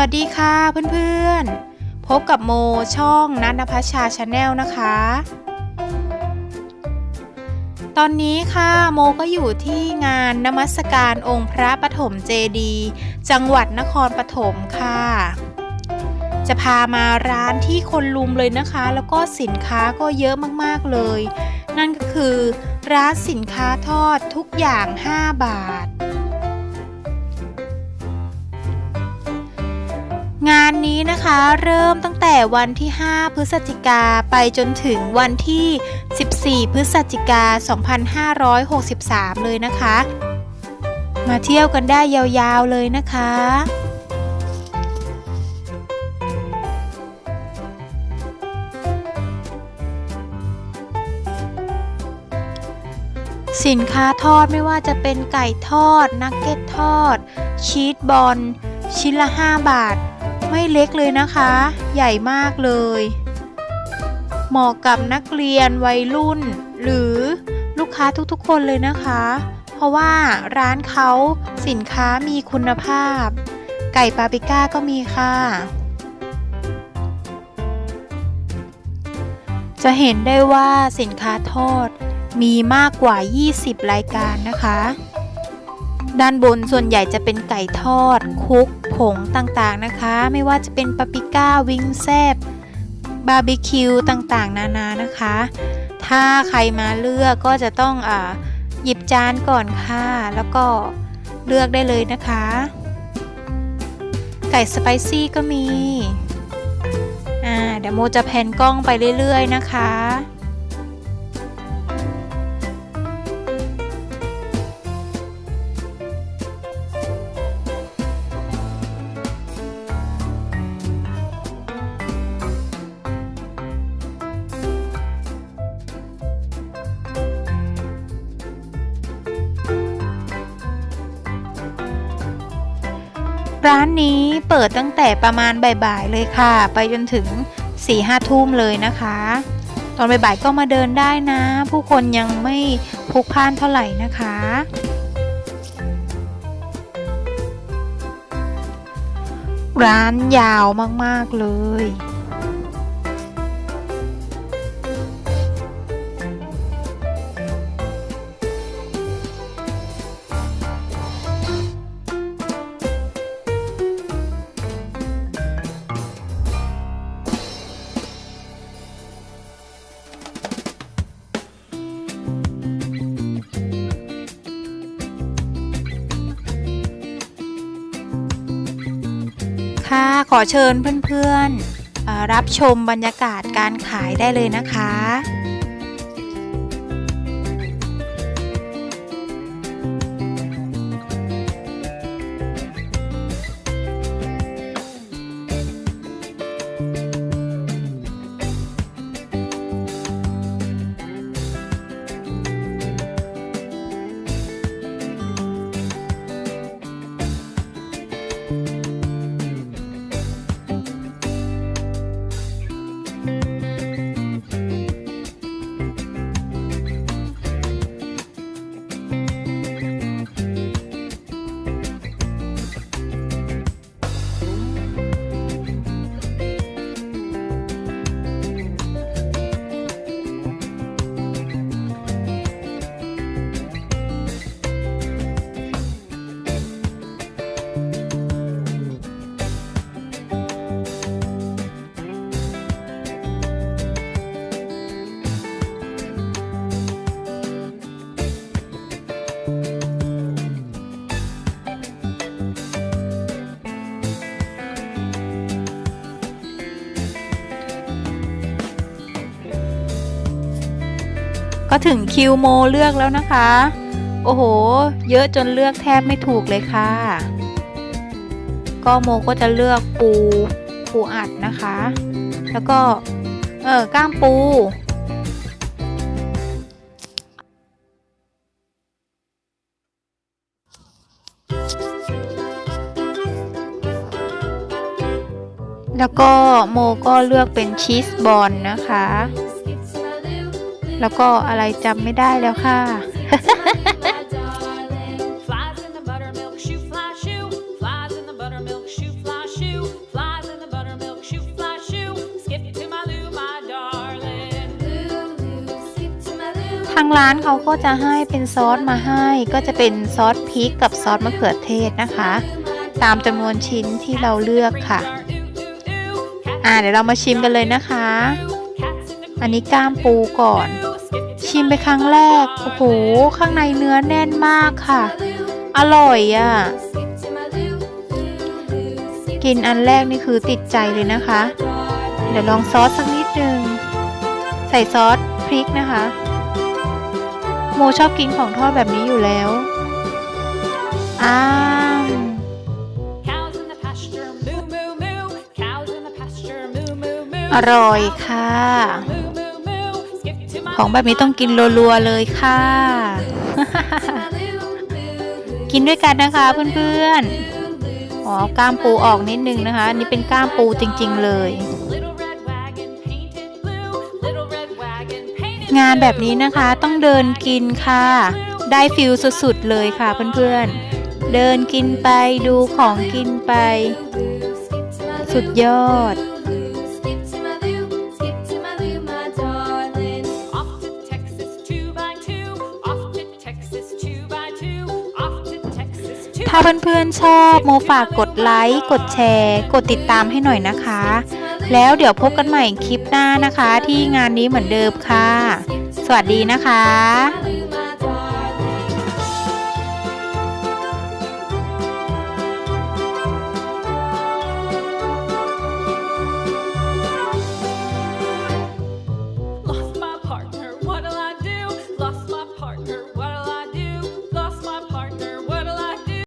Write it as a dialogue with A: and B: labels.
A: วัสดีค่ะเพื่อนๆ พบกับโมช่องนัทนภัชชาชาแนลนะคะ ตอนนี้ค่ะโมก็อยู่ที่งานนมัสการองค์พระปฐมเจดี จังหวัดนครปฐมค่ะ จะพามาร้านที่คนลุมเลยนะคะ แล้วก็สินค้าก็เยอะมากๆเลย นั่นก็คือ ร้านสินค้าทอดทุกอย่าง 5 บาท นะคะ เริ่มตั้งแต่วันที่ 5 พฤศจิกาไปจนถึงวันที่ 14 พฤศจิกา 2563 เลยนะคะ มาเที่ยวกันได้ยาวๆเลยนะคะสินค้าทอดไม่ว่าจะเป็นไก่ทอด นักเก็ตทอด ชีสบอล ชิ้นละ 5 บาท ไม่เล็กเลยนะคะ ใหญ่มากเลย เหมาะกับนักเรียนวัยรุ่น หรือลูกค้าทุกๆคนเลยนะคะ เพราะว่าร้านเขาสินค้ามีคุณภาพ ไก่ปาปิก้าก็มีค่ะ จะเห็นได้ว่าสินค้าทอดมีมากกว่า 20 รายการนะคะ ด้านบนส่วนใหญ่จะเป็นไก่ทอด คุก ผงต่างๆนะคะ ไม่ว่าจะเป็นปาปิก้าวิงแซบบาร์บีคิวต่างๆ นานานะคะ ถ้าใครมาเลือกก็จะต้องอหยิบจานก่อนค่ะ แล้วก็เลือกได้เลยนะคะ ไก่สไปซี่ก็มี อ่าเดี๋ยวโมจะแพนกล้องไปเรื่อยๆนะคะ ร้านนี้เปิดตั้งแต่ประมาณบ่ายๆเลยค่ะ ไปจนถึง4ี่ห้าทุ่มเลยนะคะ ตอนบ่ายๆก็มาเดินได้นะ ผู้คนยังไม่พลุกพล่านเท่าไหร่นะคะ ร้านยาวมากๆเลย ค่ะขอเชิญเพื่อนๆ รับชมบรรยากาศการขายได้เลยนะคะ ก็ถึงคิวโมเลือกแล้วนะคะ โอ้โห เยอะจนเลือกแทบไม่ถูกเลยค่ะ ก็โมก็จะเลือกปูปูอัดนะคะ แล้วก็เออก้ามปูแล้วก็โมก็เลือกเป็นชีสบอลนะคะ แล้วก็อะไรจำไม่ได้แล้วค่ะ ทางร้านเขาก็จะให้เป็นซอสมาให้ ก็จะเป็นซอสพริกกับซอสมะเขือเทศนะคะ ตามจำนวนชิ้นที่เราเลือกค่ะ อ่าเดี๋ยวเรามาชิมกันเลยนะคะ อันนี้กล้ามปูก่อน ชิมไปครั้งแรก โอ้โห ข้างในเนื้อแน่นมากค่ะ อร่อยอะ่ะ กินอันแรกนี่คือติดใจเลยนะคะ เดี๋ยวลองซอสสักนิดนึง ใส่ซอสพริกนะคะ โมชอบกินของทอดแบบนี้อยู่แล้วอ้าว
B: Cows in the pasture, moo moo moo. Cows in the pasture, moo moo moo.
A: อร่อยค่ะ ของแบบนี้ต้องกินรัวๆเลยค่ะ กินด้วยกันนะคะเพื่อนๆ อ๋อกล้ามปูออกนิดนึงนะคะอันนี้เป็นกล้ามปูจริงๆเลย
B: little red wagon painted blue. Little red wagon painted
A: งานแบบนี้นะคะต้องเดินกินค่ะ ได้ฟิลสุดๆเลยค่ะเพื่อนๆ เดินกินไปดูของกินไป สุดยอด ถ้าเพื่อนๆชอบโมฝากกดไลค์ กดแชร์ กดติดตามให้หน่อยนะคะ แล้วเดี๋ยวพบกันใหม่คลิปหน้านะคะ ที่งานนี้เหมือนเดิมค่ะ สวัสดีนะคะ